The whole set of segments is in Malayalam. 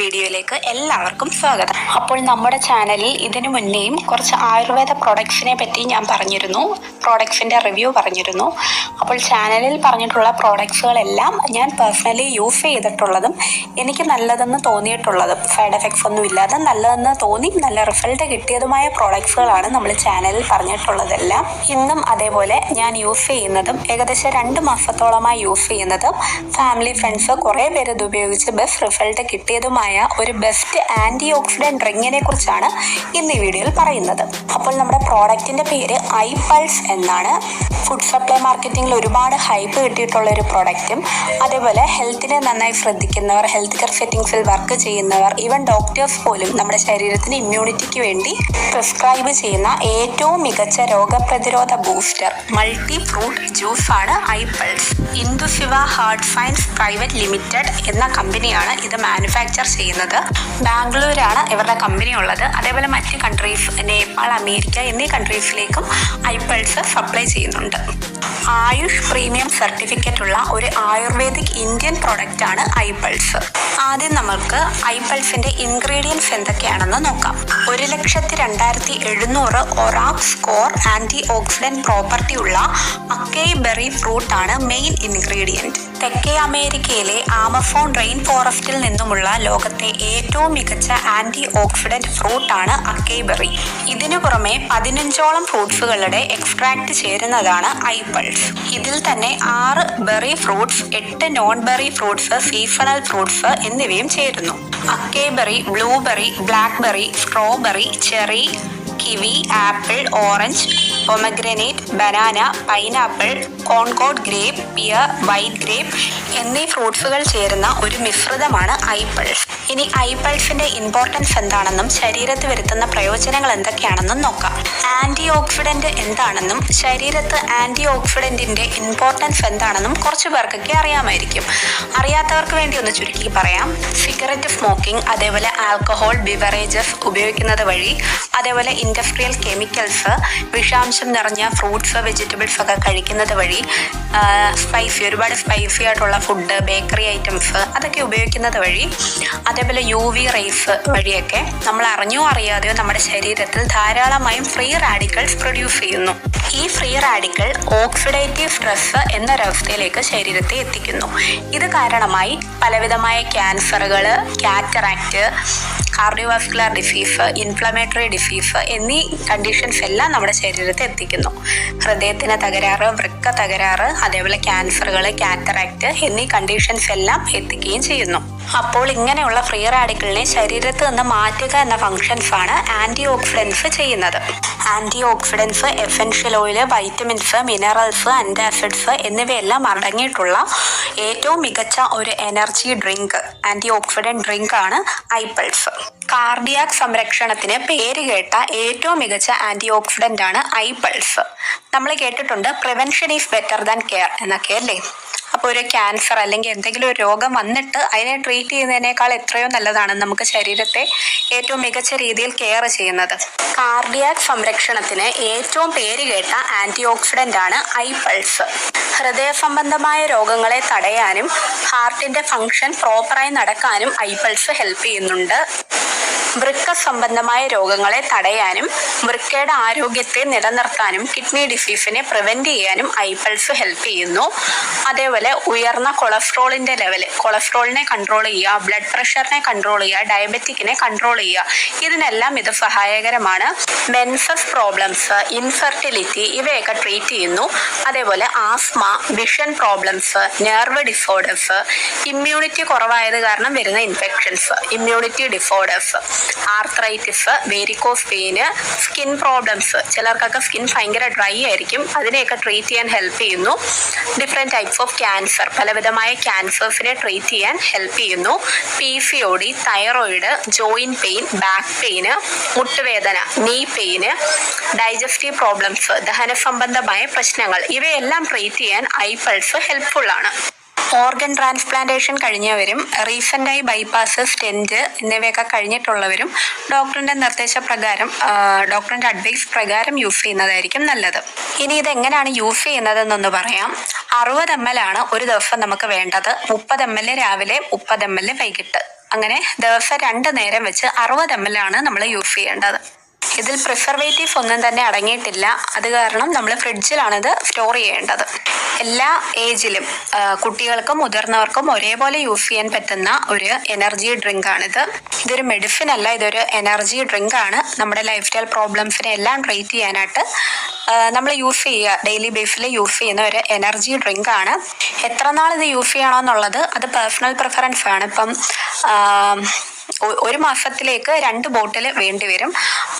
വീഡിയോയിലേക്ക് എല്ലാവർക്കും സ്വാഗതം. അപ്പോൾ നമ്മുടെ ചാനലിൽ ഇതിനു മുന്നേയും കുറച്ച് ആയുർവേദ പ്രോഡക്ട്സിനെ പറ്റി ഞാൻ പറഞ്ഞിരുന്നു. പ്രോഡക്ട്സിന്റെ റിവ്യൂ പറഞ്ഞിരുന്നു. അപ്പോൾ ചാനലിൽ പറഞ്ഞിട്ടുള്ള പ്രോഡക്ട്സുകളെല്ലാം ഞാൻ പേഴ്സണലി യൂസ് ചെയ്തിട്ടുള്ളതും എനിക്ക് നല്ലതെന്ന് തോന്നിയിട്ടുള്ളതും സൈഡ് എഫക്ട്സ് ഒന്നും ഇല്ലാതെ നല്ലതെന്ന് തോന്നി നല്ല റിസൾട്ട് കിട്ടിയതുമായ പ്രോഡക്ട്സുകളാണ് നമ്മൾ ചാനലിൽ പറഞ്ഞിട്ടുള്ളതെല്ലാം. ഇന്നും അതേപോലെ ഞാൻ യൂസ് ചെയ്യുന്നതും ഏകദേശം രണ്ട് മാസത്തോളമായി യൂസ് ചെയ്യുന്നതും ഫാമിലി ഫ്രണ്ട്സ് കുറേ പേര് ഇത് ഉപയോഗിച്ച് ബെസ്റ്റ് റിസൾട്ട് കിട്ടിയതുമായ ഒരു ബെസ്റ്റ് ആന്റി ഓക്സിഡന്റ് ഡ്രിങ്കിനെ കുറിച്ചാണ് ഇന്ന് ഈ വീഡിയോയിൽ പറയുന്നത്. അപ്പോൾ നമ്മുടെ പ്രോഡക്റ്റിന്റെ പേര് ഐ പൾസ് എന്നാണ്. ഫുഡ് സപ്ലൈ മാർക്കറ്റിംഗിൽ ഒരുപാട് ഹൈപ്പ് കിട്ടിയിട്ടുള്ള ഒരു പ്രോഡക്റ്റും അതേപോലെ ഹെൽത്തിനെ നന്നായി ശ്രദ്ധിക്കുന്നവർ ഹെൽത്ത് കെയർ സെറ്റിംഗ്സിൽ വർക്ക് ചെയ്യുന്നവർ ഈവൻ ഡോക്ടേഴ്സ് പോലും നമ്മുടെ ശരീരത്തിന് ഇമ്മ്യൂണിറ്റിക്ക് വേണ്ടി പ്രിസ്ക്രൈബ് ചെയ്യുന്ന ഏറ്റവും മികച്ച രോഗപ്രതിരോധ ബൂസ്റ്റർ മൾട്ടി ഫ്രൂട്ട് ജ്യൂസാണ് Pulse. Indusviva heart science private limited എന്ന കമ്പനിയാണ് ഇത് മാനുഫാക്ചർ ചെയ്യുന്നത്. ബാംഗ്ലൂരാണ് ഇവരുടെ കമ്പനി ഉള്ളത്. അതേപോലെ മറ്റ് കൺട്രീസ് നേപ്പാൾ അമേരിക്ക എന്നീ കൺട്രീസിലേക്കും ഐ സപ്ലൈ ചെയ്യുന്നുണ്ട്. ആയുഷ് പ്രീമിയം സർട്ടിഫിക്കറ്റ് ഉള്ള ഒരു ആയുർവേദിക് ഇന്ത്യൻ പ്രൊഡക്റ്റ് ആണ് ഐപൾസ്. പൾസ് ആദ്യം നമ്മൾക്ക് ഐപൾസിന്റെ പൾസിന്റെ ഇൻഗ്രീഡിയൻസ് എന്തൊക്കെയാണെന്ന് നോക്കാം. ഒരു ലക്ഷത്തി രണ്ടായിരത്തി എഴുന്നൂറ് ORAC score anti oxidant property ഉള്ള അക്കേ ബെറി ഫ്രൂട്ട് ആണ് മെയിൻ ഇൻഗ്രീഡിയന്റ് തെക്കേ അമേരിക്കയിലെ ആമഫോൺ റെയിൻ ഫോറസ്റ്റിൽ നിന്നുമുള്ള ലോകത്തെ ഏറ്റവും മികച്ച ആന്റി ഓക്സിഡന്റ് ഫ്രൂട്ട് ആണ് അക്കൈബെറി ഇതിനു പുറമെ പതിനഞ്ചോളം ഫ്രൂട്ട്സുകളുടെ എക്സ്ട്രാക്ട് ചേരുന്നതാണ് ഐ പൾസ് ഇതിൽ തന്നെ ആറ് ബെറി ഫ്രൂട്ട്സ് എട്ട് non berry fruits seasonal fruits എന്നിവയും ചേരുന്നു. Acai berry blueberry blackberry strawberry cherry kiwi apple orange pomegranate banana pineapple Concord grape pear white grape എന്നീ ഫ്രൂട്ട്സുകൾ ചേരുന്ന ഒരു മിശ്രിതമാണ് ഐപ്പിൾസ് ഇനി ഐപ്പിൾസിന്റെ ഇമ്പോർട്ടൻസ് എന്താണെന്നും ശരീരത്ത് വരുത്തുന്ന പ്രയോജനങ്ങൾ എന്തൊക്കെയാണെന്നും നോക്കാം. ആന്റി ഓക്സിഡന്റ് എന്താണെന്നും ശരീരത്ത് ആന്റി ഓക്സിഡന്റിന്റെ ഇമ്പോർട്ടൻസ് എന്താണെന്നും കുറച്ചു പേർക്കൊക്കെ അറിയാമായിരിക്കും. അറിയാത്തവർക്ക് വേണ്ടി ഒന്ന് ചുരുക്കി പറയാം. സിഗരറ്റ് സ്മോക്കിംഗ് അതേപോലെ ആൽക്കഹോൾ ബിവറേജസ് ഉപയോഗിക്കുന്നത് വഴി അതേപോലെ ഇൻഡസ്ട്രിയൽ കെമിക്കൽസ് വിഷാംശം നിറഞ്ഞ ഫ്രൂട്ട്സ് വെജിറ്റബിൾസ് ഒക്കെ കഴിക്കുന്നത് വഴി സ്പൈസി ഒരുപാട് സ്പൈസി ആയിട്ടുള്ള ഫുഡ് ബേക്കറി ഐറ്റംസ് അതൊക്കെ ഉപയോഗിക്കുന്നത് വഴി അതേപോലെ യു വി റേസ് വഴിയൊക്കെ നമ്മൾ അറിഞ്ഞോ അറിയാതെയോ നമ്മുടെ ശരീരത്തിൽ ധാരാളമായും ഫ്രീ റാഡിക്കൽസ് പ്രൊഡ്യൂസ് ചെയ്യുന്നു. ഈ ഫ്രീ റാഡിക്കൽ ഓക്സിഡേറ്റീവ് സ്ട്രെസ് എന്ന എന്നൊരവസ്ഥയിലേക്ക് ശരീരത്തെ എത്തിക്കുന്നു. ഇത് കാരണമായി പലവിധമായ ക്യാൻസറുകൾ cataract cardiovascular disease inflammatory disease എന്നീ കണ്ടീഷൻസ് എല്ലാം നമ്മുടെ ശരീരത്തെ എത്തിക്കുന്നു. ഹൃദയത്തിന് തകരാറ് വൃക്ക തകരാറ് അതേപോലെ ക്യാൻസറുകൾ കാറ്ററാക്റ്റ് എന്നീ കണ്ടീഷൻസ് എല്ലാം എത്തിക്കുകയും ചെയ്യുന്നു. അപ്പോൾ ഇങ്ങനെയുള്ള ഫ്രീ റാഡിക്കലിനെ ശരീരത്ത് നിന്ന് മാറ്റുക എന്ന ഫങ്ഷൻസ് ആണ് ആന്റി ഓക്സിഡൻസ് ചെയ്യുന്നത്. Anti oxidants essential oil vitamins minerals antacids എന്നിവയെല്ലാം അടങ്ങിയിട്ടുള്ള ഏറ്റവും മികച്ച ഒരു energy drink anti oxidant drink ആണ് ഐപ്പിൾസ് കാർഡിയാക് സംരക്ഷണത്തിന് പേര് കേട്ട ഏറ്റവും മികച്ച ആന്റി ഓക്സിഡന്റ് ആണ് ഐപ്പിൾസ് നമ്മൾ കേട്ടിട്ടുണ്ട് prevention is better than care എന്നൊക്കെ അല്ലേ അപ്പോൾ ഒരു ക്യാൻസർ അല്ലെങ്കിൽ എന്തെങ്കിലും ഒരു രോഗം വന്നിട്ട് അതിനെ ട്രീറ്റ് ചെയ്യുന്നതിനേക്കാൾ എത്രയോ നല്ലതാണ് നമുക്ക് ശരീരത്തെ ഏറ്റവും മികച്ച രീതിയിൽ കെയർ ചെയ്യുന്നത്. കാർഡിയാക് സംരക്ഷണത്തിന് ഏറ്റവും പേര് കേട്ട ആന്റി ഓക്സിഡന്റ് ആണ് ഐ പൾസ് ഹൃദയ സംബന്ധമായ രോഗങ്ങളെ തടയാനും ഹാർട്ടിന്റെ ഫംഗ്ഷൻ പ്രോപ്പറായി നടക്കാനും ഐ പൾസ് ഹെൽപ്പ് ചെയ്യുന്നുണ്ട്. വൃക്ക സംബന്ധമായ രോഗങ്ങളെ തടയാനും വൃക്കയുടെ ആരോഗ്യത്തെ നിലനിർത്താനും കിഡ്നി ഡിസീസിനെ പ്രിവെന്റ് ചെയ്യാനും ഐപൾസ് പൾസ് ഹെൽപ്പ് ചെയ്യുന്നു. അതേപോലെ ഉയർന്ന കൊളസ്ട്രോളിന്റെ ലെവൽ കൊളസ്ട്രോളിനെ കൺട്രോൾ ചെയ്യുക ബ്ലഡ് പ്രഷറിനെ കൺട്രോൾ ചെയ്യുക ഡയബറ്റിക്കിനെ കൺട്രോൾ ചെയ്യുക. ഇതിനെല്ലാം ഇത് സഹായകരമാണ്. മെൻസസ് പ്രോബ്ലംസ് ഇൻഫെർട്ടിലിറ്റി ഇവയൊക്കെ ട്രീറ്റ് ചെയ്യുന്നു. അതേപോലെ asthma vision problems nerve disorders immunity കുറവായത് കാരണം വരുന്ന infections immunity disorders arthritis varicose pain skin problems ചിലർക്കൊക്കെ സ്കിൻ ഭയങ്കര ഡ്രൈ ആയിരിക്കും. അതിനെയൊക്കെ ട്രീറ്റ് ചെയ്യാൻ ഹെൽപ്പ് ചെയ്യുന്നു. ഡിഫറെന്റ് ടൈപ്സ് ഓഫ് ക്യാൻസർ പലവിധമായ ക്യാൻസേഴ്സിനെ ട്രീറ്റ് ചെയ്യാൻ ഹെൽപ്പ് ചെയ്യുന്നു. P C O D thyroid joint pain back pain മുട്ടുവേദന നീ പെയിന് ഡൈജസ്റ്റീവ് പ്രോബ്ലംസ് ദഹന സംബന്ധമായ പ്രശ്നങ്ങൾ. ഇവയെല്ലാം ട്രീറ്റ് ചെയ്യാൻ ഐ പൾസ് ഹെൽപ്ഫുൾ ആണ്. ഓർഗൻ ട്രാൻസ്പ്ലാന്റേഷൻ കഴിഞ്ഞവരും റീസെന്റായി ബൈപ്പാസ് സ്റ്റെന്റ് എന്നിവയൊക്കെ കഴിഞ്ഞിട്ടുള്ളവരും ഡോക്ടറിന്റെ നിർദ്ദേശപ്രകാരം ഡോക്ടറിന്റെ അഡ്വൈസ് പ്രകാരം യൂസ് ചെയ്യുന്നതായിരിക്കും നല്ലത്. ഇനി ഇത് എങ്ങനെയാണ് യൂസ് ചെയ്യുന്നതെന്നൊന്ന് പറയാം. അറുപത് എം എൽ ആണ് ഒരു ദിവസം നമുക്ക് വേണ്ടത്. മുപ്പത് എം എൽ രാവിലെ മുപ്പത് എം എൽ വൈകിട്ട്. അങ്ങനെ ദിവസം രണ്ട് നേരം വെച്ച് അറുപത് എം എൽ ആണ് നമ്മൾ യൂസ് ചെയ്യേണ്ടത്. ഇതിൽ പ്രിസർവേറ്റീവ്സ് ഒന്നും തന്നെ അടങ്ങിയിട്ടില്ല. അത് കാരണം നമ്മൾ ഫ്രിഡ്ജിലാണിത് സ്റ്റോർ ചെയ്യേണ്ടത്. എല്ലാ ഏജിലും കുട്ടികൾക്കും മുതിർന്നവർക്കും ഒരേപോലെ യൂസ് ചെയ്യാൻ പറ്റുന്ന ഒരു എനർജി ഡ്രിങ്ക് ആണിത്. ഇതൊരു മെഡിസിൻ അല്ല ഇതൊരു എനർജി ഡ്രിങ്ക് ആണ്. നമ്മുടെ ലൈഫ് സ്റ്റൈൽ പ്രോബ്ലംസിനെ എല്ലാം ട്രീറ്റ് ചെയ്യാനായിട്ട് നമ്മൾ യൂസ് ചെയ്യുക. ഡെയിലി ബേസിൽ യൂസ് ചെയ്യുന്ന ഒരു എനർജി ഡ്രിങ്ക് ആണ്. എത്ര നാൾ ഇത് യൂസ് ചെയ്യണമെന്നുള്ളത് അത് പേഴ്സണൽ പ്രിഫറൻസ് ആണ്. ഇപ്പം ഒരു മാസത്തിലേക്ക് രണ്ട് ബോട്ടിൽ വേണ്ടി വരും.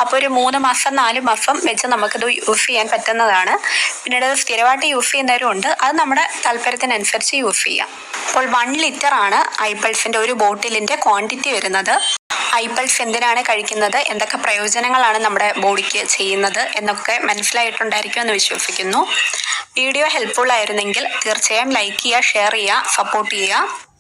അപ്പോൾ ഒരു മൂന്ന് മാസം നാല് മാസം വെച്ച് നമുക്കിത് യൂസ് ചെയ്യാൻ പറ്റുന്നതാണ്. പിന്നീട് സ്ഥിരമായിട്ട് യൂസ് ചെയ്യുന്നവരും ഉണ്ട്. അത് നമ്മുടെ താല്പര്യത്തിനനുസരിച്ച് യൂസ് ചെയ്യാം. അപ്പോൾ വൺ ലിറ്റർ ആണ് ഐപ്പിൾസിന്റെ ഒരു ബോട്ടിലിന്റെ ക്വാണ്ടിറ്റി വരുന്നത്. ഐപ്പിൾസ് എന്തിനാണ് കഴിക്കുന്നത്? എന്തൊക്കെ പ്രയോജനങ്ങളാണ് നമ്മുടെ ബോഡിക്ക് ചെയ്യുന്നത്? എന്നൊക്കെ മനസ്സിലായിട്ടുണ്ടായിരിക്കും എന്ന് വിശ്വസിക്കുന്നു. വീഡിയോ ഹെൽപ്ഫുൾ ആയിരുന്നെങ്കിൽ തീർച്ചയായും ലൈക്ക് ചെയ്യുക ഷെയർ ചെയ്യുക സപ്പോർട്ട് ചെയ്യുക.